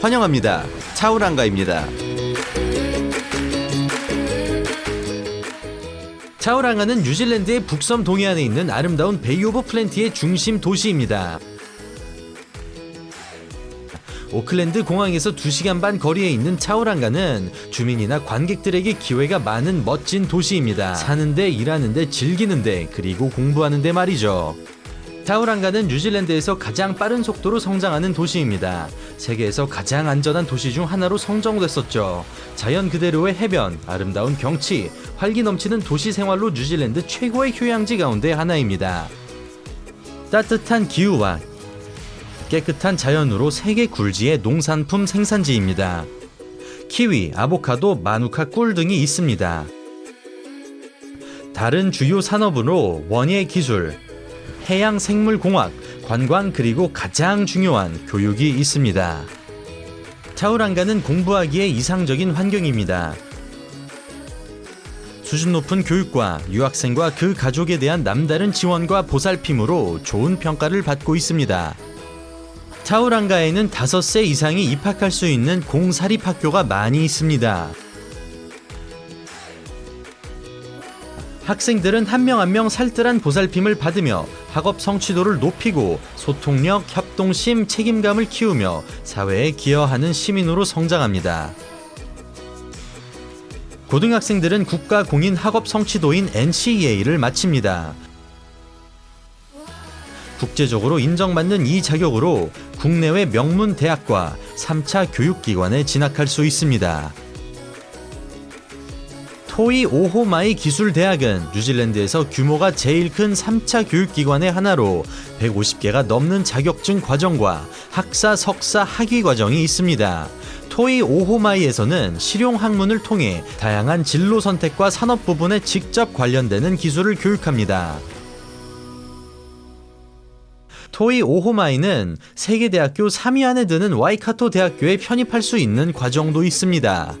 환영합니다. 차우랑가입니다. 차우랑가는 뉴질랜드의 북섬 동해안에 있는 아름다운 베이 오브 플랜티의 중심 도시입니다. 오클랜드 공항에서 2시간 반 거리에 있는 차우랑가는 주민이나 관객들에게 기회가 많은 멋진 도시입니다. 사는데, 일하는데, 즐기는데, 그리고 공부하는데 말이죠. 타우랑가는 뉴질랜드에서 가장 빠른 속도로 성장하는 도시입니다. 세계에서 가장 안전한 도시 중 하나로 성정됐었죠. 자연 그대로의 해변, 아름다운 경치, 활기 넘치는 도시 생활로 뉴질랜드 최고의 휴양지 가운데 하나입니다. 따뜻한 기후와 깨끗한 자연으로 세계 굴지의 농산품 생산지입니다. 키위, 아보카도, 마누카 꿀 등이 있습니다. 다른 주요 산업으로 원예 기술, 해양 생물 공학, 관광 그리고 가장 중요한 교육이 있습니다. 차우랑가는 공부하기에 이상적인 환경입니다. 수준 높은 교육과 유학생과 그 가족에 대한 남다른 지원과 보살핌으로 좋은 평가를 받고 있습니다. 차우랑가에는 5세 이상이 입학할 수 있는 공사립학교가 많이 있습니다. 학생들은 한명 한 명 살뜰한 보살핌을 받으며 학업 성취도를 높이고 소통력, 협동심, 책임감을 키우며 사회에 기여하는 시민으로 성장합니다. 고등학생들은 국가 공인 학업 성취도인 NCEA를 마칩니다. 국제적으로 인정받는 이 자격으로 국내외 명문 대학과 3차 교육기관에 진학할 수 있습니다. 토이 오호마이 기술대학은 뉴질랜드에서 규모가 제일 큰 3차 교육기관의 하나로 150개가 넘는 자격증 과정과 학사, 석사, 학위 과정이 있습니다. 토이 오호마이에서는 실용 학문을 통해 다양한 진로 선택과 산업 부분에 직접 관련되는 기술을 교육합니다. 토이 오호마이는 세계대학교 3위 안에 드는 와이카토 대학교에 편입할 수 있는 과정도 있습니다.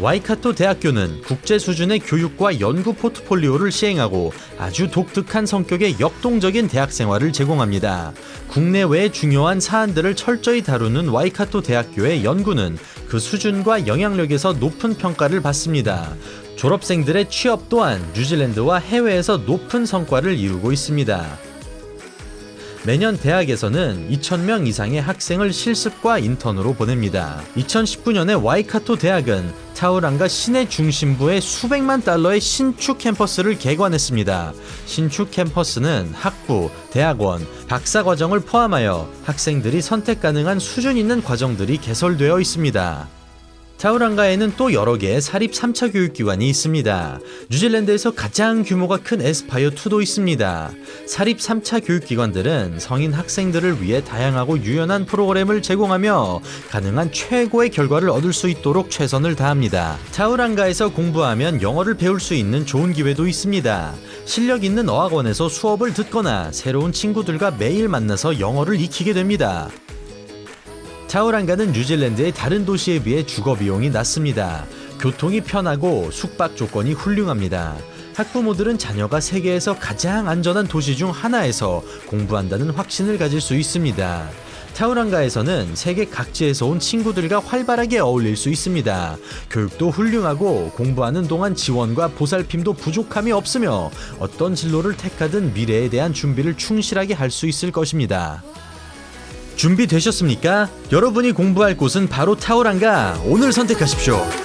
와이카토 대학교는 국제 수준의 교육과 연구 포트폴리오를 시행하고 아주 독특한 성격의 역동적인 대학 생활을 제공합니다. 국내외 중요한 사안들을 철저히 다루는 와이카토 대학교의 연구는 그 수준과 영향력에서 높은 평가를 받습니다. 졸업생들의 취업 또한 뉴질랜드와 해외에서 높은 성과를 이루고 있습니다. 매년 대학에서는 2,000명 이상의 학생을 실습과 인턴으로 보냅니다. 2019년에 와이카토 대학은 타우랑가 시내 중심부에 수백만 달러의 신축 캠퍼스를 개관했습니다. 신축 캠퍼스는 학부, 대학원, 박사 과정을 포함하여 학생들이 선택 가능한 수준 있는 과정들이 개설되어 있습니다. 타우랑가에는 또 여러 개의 사립 3차 교육기관이 있습니다. 뉴질랜드에서 가장 규모가 큰 에스파이어2도 있습니다. 사립 3차 교육기관들은 성인 학생들을 위해 다양하고 유연한 프로그램을 제공하며 가능한 최고의 결과를 얻을 수 있도록 최선을 다합니다. 타우랑가에서 공부하면 영어를 배울 수 있는 좋은 기회도 있습니다. 실력 있는 어학원에서 수업을 듣거나 새로운 친구들과 매일 만나서 영어를 익히게 됩니다. 타우랑가는 뉴질랜드의 다른 도시에 비해 주거 비용이 낮습니다. 교통이 편하고 숙박 조건이 훌륭합니다. 학부모들은 자녀가 세계에서 가장 안전한 도시 중 하나에서 공부한다는 확신을 가질 수 있습니다. 타우랑가에서는 세계 각지에서 온 친구들과 활발하게 어울릴 수 있습니다. 교육도 훌륭하고 공부하는 동안 지원과 보살핌도 부족함이 없으며 어떤 진로를 택하든 미래에 대한 준비를 충실하게 할 수 있을 것입니다. 준비되셨습니까? 여러분이 공부할 곳은 바로 타오랑가 오늘 선택하십시오.